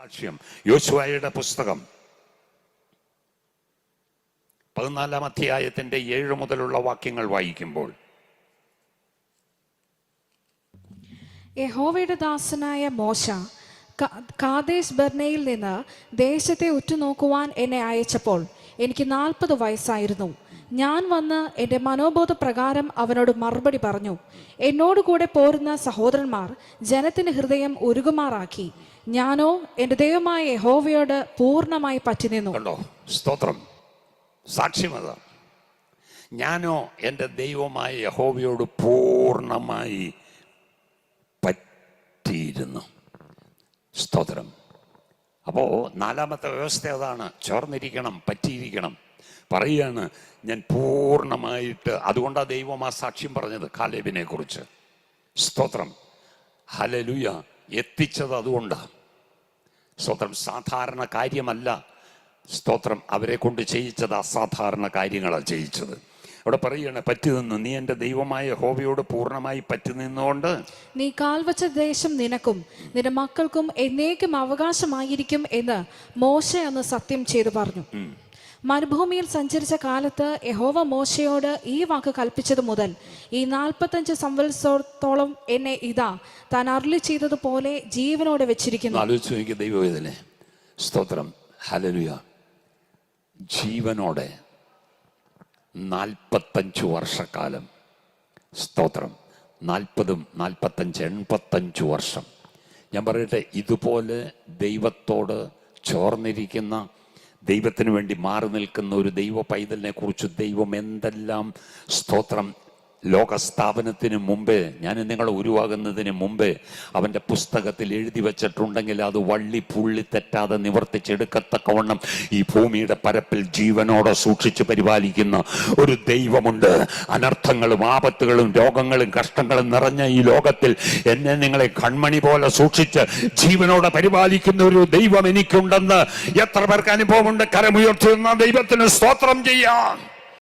സാക്ഷ്യം. യോശുവായുടെ പുസ്തകം. പതിനാലാം അധ്യായത്തിന്റെ ഏഴ് മുതലുള്ള വാക്യങ്ങൾ വായിക്കുമ്പോൾ. യഹോവയുടെ ദാസനായ മോശ കാദേശ് ബർണയിൽ നിന്ന് ദേശത്തെ ഉറ്റുനോക്കുവാൻ എന്നെ അയച്ചപ്പോൾ എനിക്ക് നാൽപ്പത് വയസ്സായിരുന്നു. ഞാൻ വന്ന് എന്റെ മനോബോധ പ്രകാരം അവനോട് മറുപടി പറഞ്ഞു. എന്നോടുകൂടെ പോരുന്ന സഹോദരന്മാർ ജനത്തിന്റെ ഹൃദയം ഒരുകുമാറാക്കി. ഞാനോ എന്റെ ദൈവമായ യഹോവയോട് പൂർണമായി പറ്റി നിന്നു. കണ്ടോ? സ്തോത്രം. സാക്ഷ്യമത ഞാനോ എന്റെ ദൈവമായ യഹോവയോട് പൂർണമായി പറ്റിയിരുന്നു. സ്തോത്രം. അപ്പോൾ നാലാമത്തെ വ്യവസ്ഥ അതാണ് ചോർന്നിരിക്കണം പറ്റിയിരിക്കണം. പറയുകയാണ് ഞാൻ പൂർണമായിട്ട് അതുകൊണ്ടാണ് ദൈവം ആ സാക്ഷ്യം പറഞ്ഞത് കാലേബിനെ കുറിച്ച് സ്തോത്രം. ഹലലുയ എത്തിച്ചത് അതുകൊണ്ടാണ് സ്തോത്രം സാധാരണ കാര്യമല്ല. സ്തോത്രം അവരെ കൊണ്ട് ചെയ്യിച്ചത് അസാധാരണ കാര്യങ്ങളാണ് ചെയ്യിച്ചത്. അവിടെ പറയുകയാണ് പറ്റി നിന്നു നീ എന്റെ ദൈവമായ ഹോബിയോട് പൂർണമായി പറ്റി നിന്നുകൊണ്ട് നീ കാൽവച്ച ദേശം നിനക്കും നിന്റെ മക്കൾക്കും എന്നേക്കും അവകാശമായിരിക്കും എന്ന് മോശ അന്ന് സത്യം ചെയ്തു പറഞ്ഞു. മരുഭൂമിയിൽ സഞ്ചരിച്ച കാലത്ത് യഹോവ മോശയോട് ഈ വാക്ക് കൽപ്പിച്ചത് മുതൽ ഈ നാൽപ്പത്തഞ്ച് സംവത്സരത്തോളം എന്നെ ഇതാ താൻ അരുളി ചെയ്തതുപോലെ ജീവനോടെ വെച്ചിരിക്കുന്നു. ആലോചിച്ചു ആലോചിച്ച് നോക്കി ദൈവം സ്തോത്രം. ഹലലുയ ജീവനോടെ നാൽപ്പത്തഞ്ച് വർഷക്കാലം. സ്തോത്രം. നാൽപ്പതും നാൽപ്പത്തഞ്ച് എൺപത്തഞ്ച് വർഷം. ഞാൻ പറയട്ടെ ഇതുപോലെ ദൈവത്തോട് ചോർന്നിരിക്കുന്ന ദൈവത്തിന് വേണ്ടി മാറി നിൽക്കുന്ന ഒരു ദൈവ പൈതലിനെ കുറിച്ച് ദൈവം എന്തെല്ലാം സ്തോത്രം ലോകസ്ഥാപനത്തിന് മുമ്പേ ഞാൻ നിങ്ങൾ ഉരുവാകുന്നതിന് മുമ്പേ അവന്റെ പുസ്തകത്തിൽ എഴുതി വെച്ചിട്ടുണ്ടെങ്കിൽ അത് വള്ളി പുള്ളി തെറ്റാതെ നിവർത്തിച്ചെടുക്കത്തക്കവണ്ണം ഈ ഭൂമിയുടെ പരപ്പിൽ ജീവനോടെ സൂക്ഷിച്ച് പരിപാലിക്കുന്ന ഒരു ദൈവമുണ്ട്. അനർത്ഥങ്ങളും ആപത്തുകളും രോഗങ്ങളും കഷ്ടങ്ങളും നിറഞ്ഞ ഈ ലോകത്തിൽ എന്നെ നിങ്ങളെ കൺമണി പോലെ സൂക്ഷിച്ച് ജീവനോടെ പരിപാലിക്കുന്ന ഒരു ദൈവം എനിക്കുണ്ടെന്ന് എത്ര പേർക്ക് അനുഭവമുണ്ട്? കരമുയർത്തുന്ന ദൈവത്തിന് സ്തോത്രം ചെയ്യാം